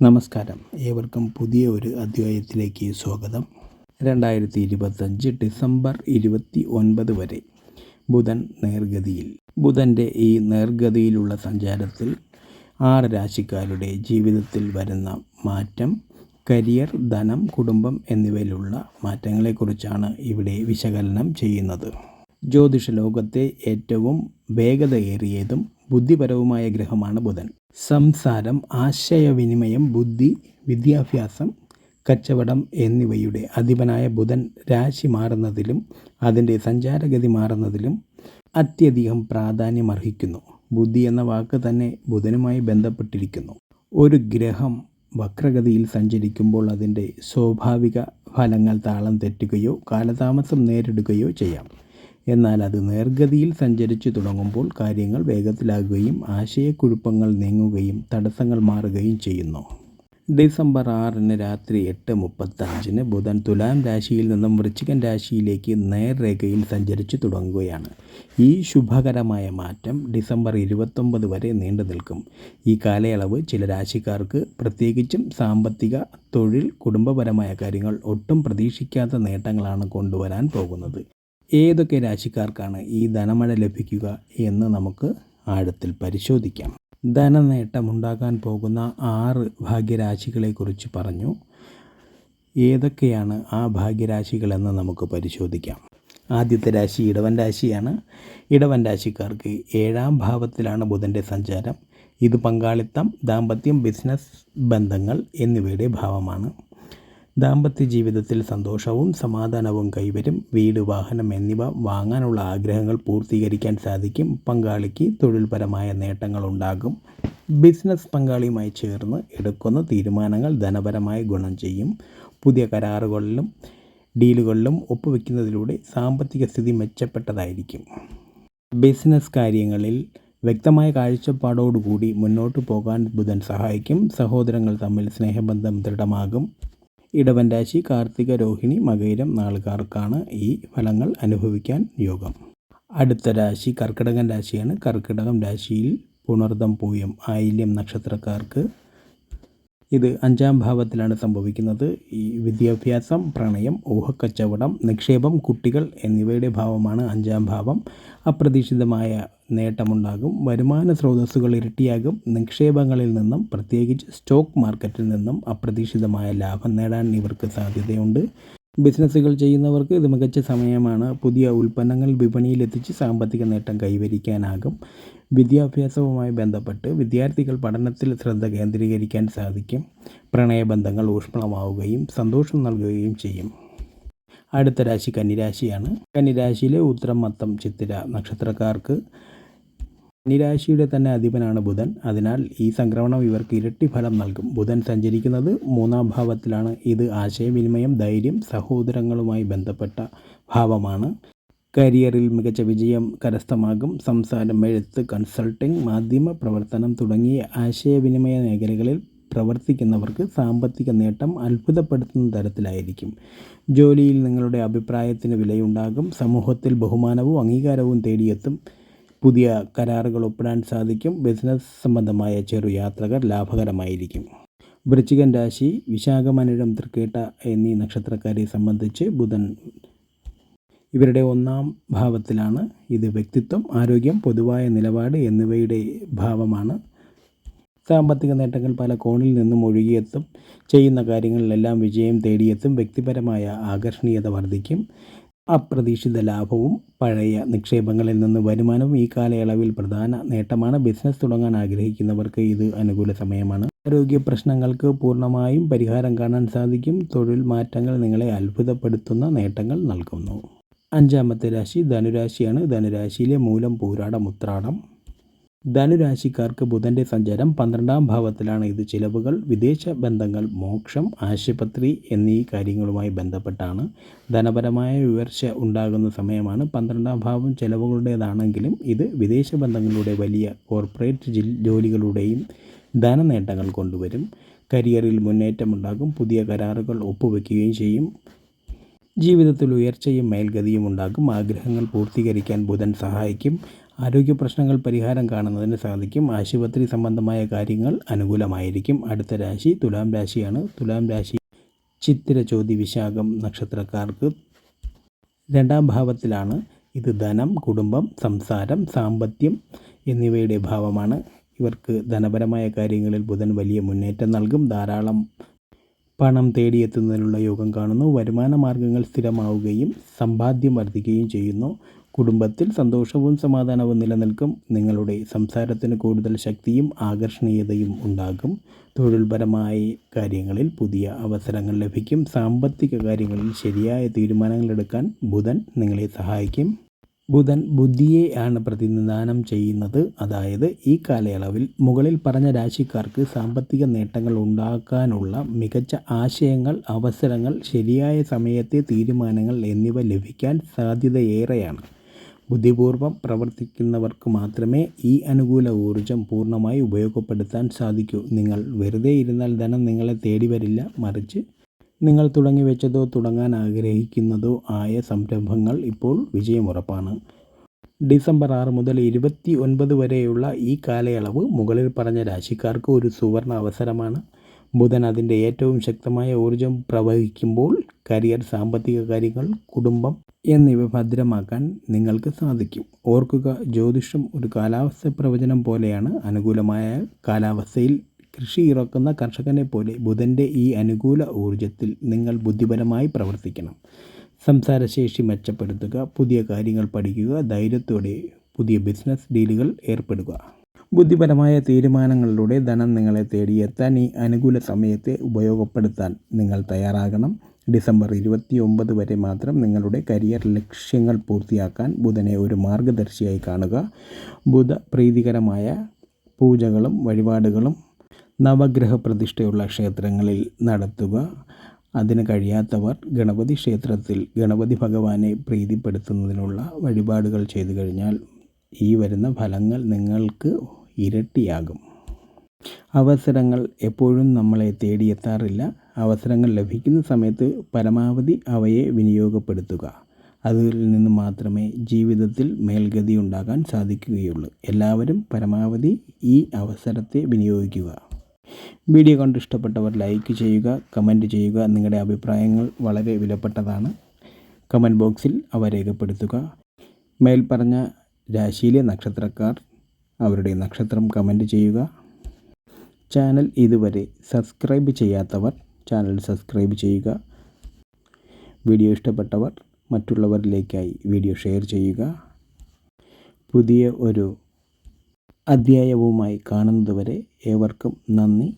നമസ്കാരം. ഏവർക്കും പുതിയ ഒരു അധ്യായത്തിലേക്ക് സ്വാഗതം. രണ്ടായിരത്തി ഇരുപത്തഞ്ച് ഡിസംബർ ഇരുപത്തി ഒൻപത് വരെ ബുധൻ നേർഗതിയിൽ. ബുധന്റെ ഈ നേർഗതിയിലുള്ള സഞ്ചാരത്തിൽ ആറ് രാശിക്കാരുടെ ജീവിതത്തിൽ വരുന്ന മാറ്റം കരിയർ ധനം കുടുംബം എന്നിവയിലുള്ള മാറ്റങ്ങളെക്കുറിച്ചാണ് ഇവിടെ വിശകലനം ചെയ്യുന്നത്. ജ്യോതിഷ ലോകത്തെ ഏറ്റവും വേഗതയേറിയതും ബുദ്ധിപരവുമായ ഗ്രഹമാണ് ബുധൻ. സംസാരം ആശയവിനിമയം ബുദ്ധി വിദ്യാഭ്യാസം കച്ചവടം എന്നിവയുടെ അധിപനായ ബുധൻ രാശി മാറുന്നതിലും അതിന്റെ സഞ്ചാരഗതി മാറുന്നതിലും അത്യധികം പ്രാധാന്യമർഹിക്കുന്നു. ബുദ്ധി എന്ന വാക്ക് തന്നെ ബുധനുമായി ബന്ധപ്പെട്ടിരിക്കുന്നു. ഒരു ഗ്രഹം വക്രഗതിയിൽ സഞ്ചരിക്കുമ്പോൾ അതിന്റെ സ്വാഭാവിക ഫലങ്ങൾ താളം തെറ്റുകയോ കാലതാമസം നേരിടുകയോ ചെയ്യാം. എന്നാൽ അത് നേർഗതിയിൽ സഞ്ചരിച്ചു തുടങ്ങുമ്പോൾ കാര്യങ്ങൾ വേഗത്തിലാകുകയും ആശയക്കുഴപ്പങ്ങൾ നീങ്ങുകയും തടസ്സങ്ങൾ മാറുകയും ചെയ്യുന്നു. ഡിസംബർ ആറിന് രാത്രി എട്ട് മുപ്പത്തഞ്ചിന് ബുധൻ തുലാം രാശിയിൽ നിന്നും വൃശ്ചികൻ രാശിയിലേക്ക് നേർരേഖയിൽ സഞ്ചരിച്ചു തുടങ്ങുകയാണ്. ഈ ശുഭകരമായ മാറ്റം ഡിസംബർ ഇരുപത്തൊമ്പത് വരെ നീണ്ടു നിൽക്കും. ഈ കാലയളവ് ചില രാശിക്കാർക്ക് പ്രത്യേകിച്ചും സാമ്പത്തിക തൊഴിൽ കുടുംബപരമായ കാര്യങ്ങൾ ഒട്ടും പ്രതീക്ഷിക്കാത്ത നേട്ടങ്ങളാണ് കൊണ്ടുവരാൻ പോകുന്നത്. ഏതൊക്കെ രാശിക്കാർക്കാണ് ഈ ധനമഴ ലഭിക്കുക എന്ന് നമുക്ക് ആഴത്തിൽ പരിശോധിക്കാം. ധനനേട്ടമുണ്ടാകാൻ പോകുന്ന ആറ് ഭാഗ്യരാശികളെക്കുറിച്ച് പറഞ്ഞു. ഏതൊക്കെയാണ് ആ ഭാഗ്യരാശികളെന്ന് നമുക്ക് പരിശോധിക്കാം. ആദ്യത്തെ രാശി ഇടവൻ രാശിയാണ്. ഇടവൻ രാശിക്കാർക്ക് ഏഴാം ഭാവത്തിലാണ് ബുധന്റെ സഞ്ചാരം. ഇത് പങ്കാളിത്തം ദാമ്പത്യം ബിസിനസ് ബന്ധങ്ങൾ എന്നിവയുടെ ഭാവമാണ്. ദാമ്പത്യ ജീവിതത്തിൽ സന്തോഷവും സമാധാനവും കൈവരും. വീട് വാഹനം എന്നിവ വാങ്ങാനുള്ള ആഗ്രഹങ്ങൾ പൂർത്തീകരിക്കാൻ സാധിക്കും. പങ്കാളിക്ക് തൊഴിൽപരമായ നേട്ടങ്ങൾ ഉണ്ടാകും. ബിസിനസ് പങ്കാളിയുമായി ചേർന്ന് എടുക്കുന്ന തീരുമാനങ്ങൾ ധനപരമായി ഗുണം ചെയ്യും. പുതിയ കരാറുകളിലും ഡീലുകളിലും ഒപ്പുവെക്കുന്നതിലൂടെ സാമ്പത്തിക സ്ഥിതി മെച്ചപ്പെട്ടതായിരിക്കും. ബിസിനസ് കാര്യങ്ങളിൽ വ്യക്തമായ കാഴ്ചപ്പാടോടുകൂടി മുന്നോട്ട് പോകാൻ ബുധൻ സഹായിക്കും. സഹോദരങ്ങൾ തമ്മിൽ സ്നേഹബന്ധം ദൃഢമാകും. ഇടവൻ രാശി കാർത്തിക രോഹിണി മകയിരം നാളുകാർക്കാണ് ഈ ഫലങ്ങൾ അനുഭവിക്കാൻ യോഗം. അടുത്ത രാശി കർക്കിടകൻ രാശിയാണ്. കർക്കിടകം രാശിയിൽ പുണർദം പൂയം ആയില്യം നക്ഷത്രക്കാർക്ക് ഇത് അഞ്ചാം ഭാവത്തിലാണ് സംഭവിക്കുന്നത്. ഈ വിദ്യാഭ്യാസം പ്രണയം ഊഹക്കച്ചവടം നിക്ഷേപം കുട്ടികൾ എന്നിവയുടെ ഭാവമാണ് അഞ്ചാം ഭാവം. അപ്രതീക്ഷിതമായ നേട്ടമുണ്ടാകും. വരുമാന സ്രോതസ്സുകൾ ഇരട്ടിയാകും. നിക്ഷേപങ്ങളിൽ നിന്നും പ്രത്യേകിച്ച് സ്റ്റോക്ക് മാർക്കറ്റിൽ നിന്നും അപ്രതീക്ഷിതമായ ലാഭം നേടാൻ ഇവർക്ക് സാധ്യതയുണ്ട്. ബിസിനസ്സുകൾ ചെയ്യുന്നവർക്ക് ഇത് മികച്ച സമയമാണ്. പുതിയ ഉൽപ്പന്നങ്ങൾ വിപണിയിലെത്തിച്ച് സാമ്പത്തിക നേട്ടം കൈവരിക്കാനാകും. വിദ്യാഭ്യാസവുമായി ബന്ധപ്പെട്ട് വിദ്യാർത്ഥികൾ പഠനത്തിൽ ശ്രദ്ധ കേന്ദ്രീകരിക്കാൻ സാധിക്കും. പ്രണയബന്ധങ്ങൾ ഊഷ്മളമാവുകയും സന്തോഷം നൽകുകയും ചെയ്യും. അടുത്ത രാശി കന്നിരാശിയാണ്. കന്നിരാശിയിലെ ഉത്തരം മത്തം ചിത്തിര നക്ഷത്രക്കാർക്ക് കന്നിരാശിയുടെ തന്നെ അധിപനാണ് ബുധൻ. അതിനാൽ ഈ സംക്രമണം ഇവർക്ക് ഇരട്ടി ഫലം നൽകും. ബുധൻ സഞ്ചരിക്കുന്നത് മൂന്നാം ഭാവത്തിലാണ്. ഇത് ആശയവിനിമയം ധൈര്യം സഹോദരങ്ങളുമായി ബന്ധപ്പെട്ട ഭാവമാണ്. കരിയറിൽ മികച്ച വിജയം കരസ്ഥമാകും. സംസാരം എഴുത്ത് കൺസൾട്ടിംഗ് മാധ്യമ പ്രവർത്തനം തുടങ്ങിയ ആശയവിനിമയ മേഖലകളിൽ പ്രവർത്തിക്കുന്നവർക്ക് സാമ്പത്തിക നേട്ടം അത്ഭുതപ്പെടുത്തുന്ന തരത്തിലായിരിക്കും. ജോലിയിൽ നിങ്ങളുടെ അഭിപ്രായത്തിന് വിലയുണ്ടാകും. സമൂഹത്തിൽ ബഹുമാനവും അംഗീകാരവും തേടിയെത്തും. പുതിയ കരാറുകൾ ഒപ്പിടാൻ സാധിക്കും. ബിസിനസ് സംബന്ധമായ ചെറു യാത്രകൾ ലാഭകരമായിരിക്കും. വൃശ്ചികൻ രാശി വിശാഖമനിഴം തൃക്കേട്ട എന്നീ നക്ഷത്രക്കാരെ സംബന്ധിച്ച് ബുധൻ ഇവരുടെ ഒന്നാം ഭാവത്തിലാണ്. ഇത് വ്യക്തിത്വം ആരോഗ്യം പൊതുവായ നിലപാട് എന്നിവയുടെ ഭാവമാണ്. സാമ്പത്തിക നേട്ടങ്ങൾ പല കോണിൽ നിന്നും ഒഴുകിയെത്തും. ചെയ്യുന്ന കാര്യങ്ങളിലെല്ലാം വിജയം തേടിയെത്തും. വ്യക്തിപരമായ ആകർഷണീയത വർദ്ധിക്കും. അപ്രതീക്ഷിത ലാഭവും പഴയ നിക്ഷേപങ്ങളിൽ നിന്ന് വരുമാനവും ഈ കാലയളവിൽ പ്രധാന നേട്ടമാണ്. ബിസിനസ് തുടങ്ങാൻ ആഗ്രഹിക്കുന്നവർക്ക് ഇത് അനുകൂല സമയമാണ്. ആരോഗ്യ പ്രശ്നങ്ങൾക്ക് പൂർണമായും പരിഹാരം കാണാൻ സാധിക്കും. തൊഴിൽ മാറ്റങ്ങൾ നിങ്ങളെ അത്ഭുതപ്പെടുത്തുന്ന നേട്ടങ്ങൾ നൽകുന്നു. അഞ്ചാമത്തെ രാശി ധനുരാശിയാണ്. ധനുരാശിയിലെ മൂലം പൂരാടം ഉത്രാടം. ധനുരാശിക്കാർക്ക് ബുധന്റെ സഞ്ചാരം പന്ത്രണ്ടാം ഭാവത്തിലാണ്. ഇത് ചിലവുകൾ വിദേശ ബന്ധങ്ങൾ മോക്ഷം ആശുപത്രി എന്നീ കാര്യങ്ങളുമായി ബന്ധപ്പെട്ടാണ്. ധനപരമായ വിവർച്ച ഉണ്ടാകുന്ന സമയമാണ് പന്ത്രണ്ടാം ഭാവം ചിലവുകളുടേതാണെങ്കിലും ഇത് വിദേശ ബന്ധങ്ങളുടെ വലിയ കോർപ്പറേറ്റ് ജോലികളുടെയും ധന നേട്ടങ്ങൾ കൊണ്ടുവരും. കരിയറിൽ മുന്നേറ്റമുണ്ടാകും പുതിയ കരാറുകൾ ഒപ്പുവെക്കുകയും ചെയ്യും. ജീവിതത്തിൽ ഉയർച്ചയും മേൽഗതിയും ഉണ്ടാകും. ആഗ്രഹങ്ങൾ പൂർത്തീകരിക്കാൻ ബുധൻ സഹായിക്കും. ആരോഗ്യ പ്രശ്നങ്ങൾ പരിഹാരം കാണുന്നതിന് സാധിക്കും. ആശുപത്രി സംബന്ധമായ കാര്യങ്ങൾ അനുകൂലമായിരിക്കും. അടുത്ത രാശി തുലാം രാശിയാണ്. തുലാം രാശി ചിത്തിര ചോതി വിശാഖം നക്ഷത്രക്കാർക്ക് രണ്ടാം ഭാവത്തിലാണ്. ഇത് ധനം കുടുംബം സംസാരം സാമ്പത്യം എന്നിവയുടെ ഭാവമാണ്. ഇവർക്ക് ധനപരമായ കാര്യങ്ങളിൽ ബുധൻ വലിയ മുന്നേറ്റം നൽകും. ധാരാളം പണം തേടിയെത്തുന്നതിനുള്ള യോഗം കാണുന്നു. വരുമാന മാർഗങ്ങൾ സ്ഥിരമാവുകയും സമ്പാദ്യം വർദ്ധിക്കുകയും ചെയ്യുന്നു. കുടുംബത്തിൽ സന്തോഷവും സമാധാനവും നിലനിൽക്കും. നിങ്ങളുടെ സംസാരത്തിന് കൂടുതൽ ശക്തിയും ആകർഷണീയതയും ഉണ്ടാകും. തൊഴിൽപരമായ കാര്യങ്ങളിൽ പുതിയ അവസരങ്ങൾ ലഭിക്കും. സാമ്പത്തിക കാര്യങ്ങളിൽ ശരിയായ തീരുമാനങ്ങളെടുക്കാൻ ബുധൻ നിങ്ങളെ സഹായിക്കും. ബുധൻ ബുദ്ധിയെ ആണ് പ്രതിനിധാനം ചെയ്യുന്നത്. അതായത് ഈ കാലയളവിൽ മുകളിൽ പറഞ്ഞ രാശിക്കാർക്ക് സാമ്പത്തിക നേട്ടങ്ങൾ ഉണ്ടാക്കാനുള്ള മികച്ച ആശയങ്ങൾ അവസരങ്ങൾ ശരിയായ സമയത്തെ തീരുമാനങ്ങൾ എന്നിവ ലഭിക്കാൻ സാധ്യതയേറെയാണ്. ബുദ്ധിപൂർവം പ്രവർത്തിക്കുന്നവർക്ക് മാത്രമേ ഈ അനുകൂല ഊർജം പൂർണമായി ഉപയോഗപ്പെടുത്താൻ സാധിക്കൂ. നിങ്ങൾ വെറുതെ ഇരുന്നാൽ ധനം നിങ്ങളെ തേടി വരില്ല. മറിച്ച് നിങ്ങൾ തുടങ്ങി വെച്ചതോ തുടങ്ങാൻ ആഗ്രഹിക്കുന്നതോ ആയ സംരംഭങ്ങൾ ഇപ്പോൾ വിജയമുറപ്പാണ്. ഡിസംബർ ആറ് മുതൽ ഇരുപത്തി ഒൻപത് വരെയുള്ള ഈ കാലയളവ് മുകളിൽ പറഞ്ഞ രാശിക്കാർക്ക് ഒരു സുവർണ അവസരമാണ്. ബുധൻ അതിന്റെ ഏറ്റവും ശക്തമായ ഊർജം പ്രവഹിക്കുമ്പോൾ കരിയർ സാമ്പത്തിക കാര്യങ്ങൾ കുടുംബം എന്നിവ ഭദ്രമാക്കാൻ നിങ്ങൾക്ക് സാധിക്കും. ഓർക്കുക ജ്യോതിഷം ഒരു കാലാവസ്ഥ പ്രവചനം പോലെയാണ്. അനുകൂലമായ കാലാവസ്ഥയിൽ കൃഷി ഇറക്കുന്ന കർഷകനെ പോലെ ബുധന്റെ ഈ അനുകൂല ഊർജത്തിൽ നിങ്ങൾ ബുദ്ധിപരമായി പ്രവർത്തിക്കണം. സംസാരശേഷി മെച്ചപ്പെടുത്തുക പുതിയ കാര്യങ്ങൾ പഠിക്കുക ധൈര്യത്തോടെ പുതിയ ബിസിനസ് ഡീലുകൾ ഏർപ്പെടുക. ബുദ്ധിപരമായ തീരുമാനങ്ങളിലൂടെ ധനം നിങ്ങളെ തേടിയെത്താൻ ഈ അനുകൂല സമയത്തെ ഉപയോഗപ്പെടുത്താൻ നിങ്ങൾ തയ്യാറാകണം. ഡിസംബർ ഇരുപത്തി ഒമ്പത് വരെ മാത്രം നിങ്ങളുടെ കരിയർ ലക്ഷ്യങ്ങൾ പൂർത്തിയാക്കാൻ ബുധനെ ഒരു മാർഗദർശിയായി കാണുക. ബുധ പ്രീതികരമായ പൂജകളും വഴിപാടുകളും നവഗ്രഹ പ്രതിഷ്ഠയുള്ള ക്ഷേത്രങ്ങളിൽ നടത്തുക. അതിന് കഴിയാത്തവർ ഗണപതി ക്ഷേത്രത്തിൽ ഗണപതി ഭഗവാനെ പ്രീതിപ്പെടുത്തുന്നതിനുള്ള വഴിപാടുകൾ ചെയ്തു കഴിഞ്ഞാൽ ഈ വരുന്ന ഫലങ്ങൾ നിങ്ങൾക്ക് ഇരട്ടിയാകും. അവസരങ്ങൾ എപ്പോഴും നമ്മളെ തേടിയെത്താറില്ല. അവസരങ്ങൾ ലഭിക്കുന്ന സമയത്ത് പരമാവധി അവയെ വിനിയോഗപ്പെടുത്തുക. അതിൽ നിന്ന് മാത്രമേ ജീവിതത്തിൽ മേൽഗതി ഉണ്ടാകാൻ സാധിക്കുകയുള്ളൂ. എല്ലാവരും പരമാവധി ഈ അവസരത്തെ വിനിയോഗിക്കുക. വീഡിയോ കണ്ട് ഇഷ്ടപ്പെട്ടവർ ലൈക്ക് ചെയ്യുക കമന്റ് ചെയ്യുക. നിങ്ങളുടെ അഭിപ്രായങ്ങൾ വളരെ വിലപ്പെട്ടതാണ്. കമന്റ് ബോക്സിൽ അവ രേഖപ്പെടുത്തുക. മേൽപ്പറഞ്ഞ രാശിയിലെ നക്ഷത്രക്കാർ അവരുടെ നക്ഷത്രം കമന്റ് ചെയ്യുക. ചാനൽ ഇതുവരെ സബ്സ്ക്രൈബ് ചെയ്യാത്തവർ ചാനൽ സബ്സ്ക്രൈബ് ചെയ്യുക. വീഡിയോ ഇഷ്ടപ്പെട്ടവർ മറ്റുള്ളവരിലേക്കായി വീഡിയോ ഷെയർ ചെയ്യുക. പുതിയ ഒരു അധ്യായവുമായി കാണുന്നതുവരെ ഏവർക്കും നന്ദി.